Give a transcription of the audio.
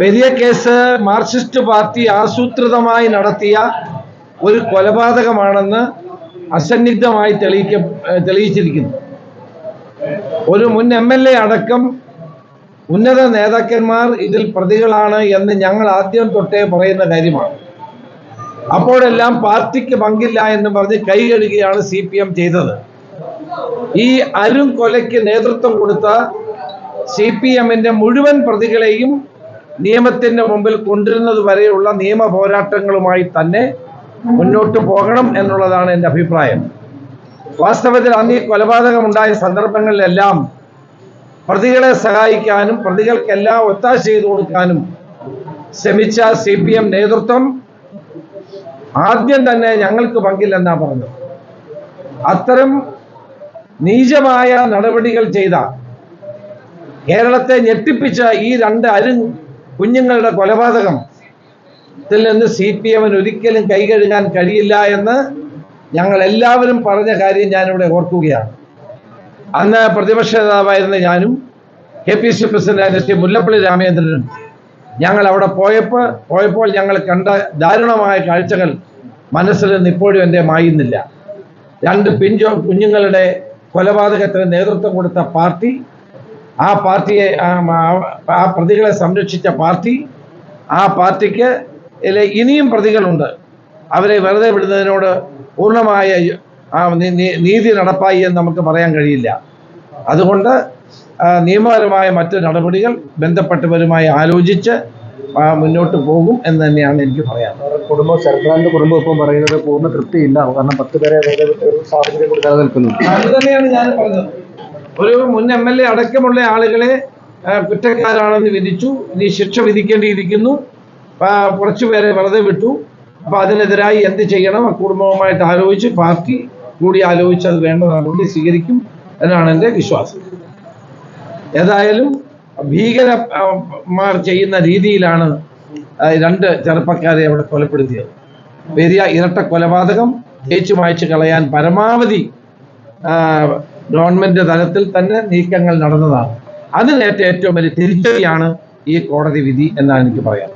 Periya case Marxist party ആസൂത്രിതമായി നടത്തിയ ഒരു കൊലപാതകമാണെന്ന് അസന്നിഗ്ധമായി തെളിയിക്ക തെളിയിച്ചിരിക്കുന്നു. ഒരു മുൻ എം എൽ എ അടക്കം ഉന്നത നേതാക്കന്മാർ ഇതിൽ പ്രതികളാണ് എന്ന് ഞങ്ങൾ ആദ്യം തൊട്ടേ പറയുന്ന കാര്യമാണ്. അപ്പോഴെല്ലാം പാർട്ടിക്ക് പങ്കില്ല എന്ന് പറഞ്ഞ് കൈ കഴുകുകയാണ് സി പി എം ചെയ്തത്. ഈ അരും കൊലയ്ക്ക് നേതൃത്വം കൊടുത്ത സി പി എമ്മിന്റെ മുഴുവൻ പ്രതികളെയും നിയമത്തിന്റെ മുമ്പിൽ കൊണ്ടിരുന്നത് വരെയുള്ള നിയമ പോരാട്ടങ്ങളുമായി തന്നെ മുന്നോട്ട് പോകണം എന്നുള്ളതാണ് എന്റെ അഭിപ്രായം. വാസ്തവത്തിൽ അന്ന് ഈ കൊലപാതകം ഉണ്ടായ സന്ദർഭങ്ങളിലെല്ലാം പ്രതികളെ സഹായിക്കാനും പ്രതികൾക്കെല്ലാം ഒത്താശ ചെയ്തു കൊടുക്കാനും ശ്രമിച്ച സി പി എം നേതൃത്വം ആദ്യം തന്നെ ഞങ്ങൾക്ക് പങ്കില്ലെന്നാ പറഞ്ഞു അത്തരം നീചമായ നടപടികൾ ചെയ്ത കേരളത്തെ ഞെട്ടിപ്പിച്ച ഈ രണ്ട് അരു കുഞ്ഞുങ്ങളുടെ കൊലപാതകം. ഇതിൽ നിന്ന് സി പി എമ്മിന് ഒരിക്കലും കൈകഴുകാൻ കഴിയില്ല എന്ന് ഞങ്ങൾ എല്ലാവരും പറഞ്ഞ കാര്യം ഞാനിവിടെ ഓർക്കുകയാണ്. അന്ന് പ്രതിപക്ഷ നേതാവായിരുന്ന ഞാനും K P C president Shri Mullappally രാമചന്ദ്രനും ഞങ്ങൾ അവിടെ പോയപ്പോൾ പോയപ്പോൾ ഞങ്ങൾ കണ്ട ദാരുണമായ കാഴ്ചകൾ മനസ്സിൽ നിന്ന് ഇപ്പോഴും എന്റെ മായുന്നില്ല. രണ്ട് പിഞ്ചോ കുഞ്ഞുങ്ങളുടെ കൊലപാതകത്തിന് നേതൃത്വം കൊടുത്ത പാർട്ടി ആ പാർട്ടിയെ ആ- പ്രതികളെ സംരക്ഷിച്ച പാർട്ടി ആ പാർട്ടിക്ക് ഇനിയും പ്രതികളുണ്ട്. അവരെ വെറുതെ വിടുന്നതിനോട് പൂർണമായ നീതി നടപ്പായി എന്ന് നമുക്ക് പറയാൻ കഴിയില്ല. അതുകൊണ്ട് നിയമപരമായ മറ്റ് നടപടികൾ ബന്ധപ്പെട്ടവരുമായി ആലോചിച്ച് മുന്നോട്ട് പോകും എന്ന് തന്നെയാണ് എനിക്ക് പറയാൻ. കുടുംബം സർക്കാരിന്റെ കുടുംബം ഇപ്പം പറയുന്നത് പൂർണ തൃപ്തിയില്ല. കാരണം പത്ത് പേരെ വേറെ ഒരു സാഹചര്യം കൂടി നിലനിൽക്കുന്നു അത് തന്നെയാണ് ഞാൻ പറഞ്ഞത്. ഒരു മുൻ എം എൽ എ അടക്കമുള്ള ആളുകളെ കുറ്റക്കാരാണെന്ന് വിധിച്ചു. ഇനി ശിക്ഷ വിധിക്കേണ്ടിയിരിക്കുന്നു. കുറച്ചുപേരെ കുറച്ചു പേരെ വെറുതെ വിട്ടു. അപ്പൊ അതിനെതിരായി എന്ത് ചെയ്യണം? ആ കുടുംബവുമായിട്ട് ആലോചിച്ച് പാർട്ടി കൂടി ആലോചിച്ച് അത് വേണ്ട നടപടി സ്വീകരിക്കും എന്നാണ് എന്റെ വിശ്വാസം. ഏതായാലും ഭീകരമാർ ചെയ്യുന്ന രീതിയിലാണ് രണ്ട് ചെറുപ്പക്കാരെ അവിടെ കൊലപ്പെടുത്തിയത്. പെരിയ ഇരട്ട കൊലപാതകം മായ്ച്ചു കളയാൻ പരമാവധി ഗവൺമെന്റ് തലത്തിൽ തന്നെ നീക്കങ്ങൾ നടന്നതാണ്. അതിനേറ്റ ഏറ്റവും വലിയ തിരിച്ചടിയാണ് ഈ കോടതി വിധി എന്നാണ് എനിക്ക് പറയാം